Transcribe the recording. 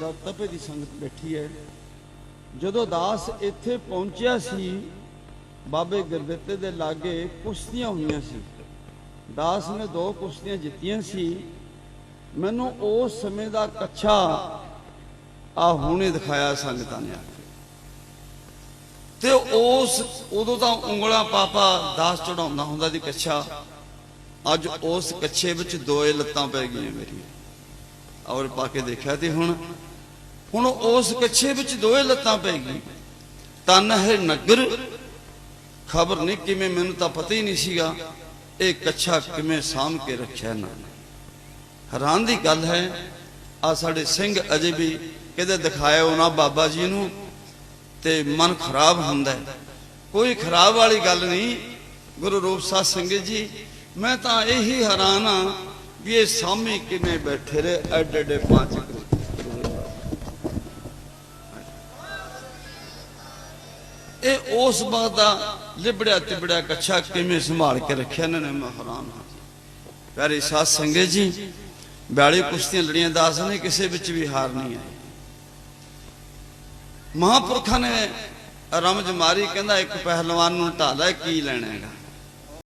ਦਾ ਤਪੇ ਦੀ ਸੰਗਤ ਬੈਠੀ ਹੈ। ਜਦੋਂ ਦਾਸ ਇੱਥੇ ਪਹੁੰਚਿਆ ਸੀ, ਬਾਬੇ ਗੁਰਦਿੱਤੇ ਦੇ ਲਾਗੇ ਕੁਸ਼ਤੀਆਂ ਹੋਈਆਂ ਸੀ। ਦਾਸ ਨੇ ਦੋ ਕੁਸ਼ਤੀਆਂ ਜਿੱਤੀਆਂ ਸੀ। ਮੈਨੂੰ ਉਸ ਸਮੇਂ ਦਾ ਕੱਛਾ ਆ ਹੁਣੇ ਦਿਖਾਇਆ ਸੰਗਤਾਂ ਨੇ ਤੇ ਉਸ, ਉਦੋਂ ਤਾਂ ਉਂਗਲਾਂ ਪਾਪਾ ਦਾਸ ਚੜਾਉਂਦਾ ਹੁੰਦਾ ਸੀ ਕੱਛਾ। ਅੱਜ ਉਸ ਕੱਛੇ ਵਿੱਚ ਦੋਏ ਲੱਤਾਂ ਪੈ ਗਈਆਂ ਮੇਰੀਆਂ। ਔਰ ਪਾ ਕੇ ਦੇਖਿਆ ਤੇ ਹੁਣ ਹੁਣ ਉਸ ਕੱਛੇ ਵਿੱਚ ਦੋਏ ਲੱਤਾਂ ਪੈ ਗਈ। ਤਨ ਹੈ ਨਗਰ, ਖਬਰ ਨਹੀਂ ਕਿਵੇਂ, ਮੈਨੂੰ ਤਾਂ ਪਤਾ ਹੀ ਨਹੀਂ ਸੀਗਾ ਇਹ ਕੱਛਾ ਕਿਵੇਂ ਸਾਂਭ ਕੇ ਰੱਖਿਆ ਨਾ। ਹੈਰਾਨ ਦੀ ਗੱਲ ਹੈ ਆ ਸਾਡੇ ਸਿੰਘ ਅਜੇ ਵੀ ਕਿਤੇ ਦਿਖਾਇਆ ਉਹਨਾਂ ਬਾਬਾ ਜੀ ਨੂੰ, ਤੇ ਮਨ ਖਰਾਬ ਹੁੰਦਾ ਕੋਈ ਖਰਾਬ ਵਾਲੀ ਗੱਲ ਨਹੀਂ, ਗੁਰੂ ਰੂਪ ਸਾਧ ਸੰਗਤ ਜੀ, ਮੈਂ ਤਾਂ ਇਹੀ ਹੈਰਾਨ ਆ ਵੀ ਇਹ ਸਾਹਮਣੇ ਕਿਵੇਂ ਬੈਠੇ ਰਹੇ, ਐਡੇ ਐਡੇ ਪੰਜ ਇਹ ਉਸ ਬਾਤ ਦਾ ਲਿਬੜਿਆ ਤਿਬੜਿਆ ਕੱਛਾ ਕਿਵੇਂ ਸੰਭਾਲ ਕੇ ਰੱਖਿਆ ਇਹਨਾਂ ਨੇ, ਮੈਂ ਹੈਰਾਨ ਹਾਂ। ਪਿਆਰੇ ਸਾਧ ਸੰਗਤ ਜੀ 42 ਕੁਸ਼ਤੀਆਂ ਲੜੀਆਂ, ਦਾਸ ਨੇ ਕਿਸੇ ਵਿੱਚ ਵੀ ਹਾਰ ਨਹੀਂ ਆਈ। ਮਹਾਪੁਰਖਾਂ ਨੇ ਰਮਜ ਮਾਰੀ, ਕਹਿੰਦਾ ਇੱਕ ਪਹਿਲਵਾਨ ਨੂੰ ਢਾਲਾ ਕੀ ਲੈਣਾ ਹੈਗਾ?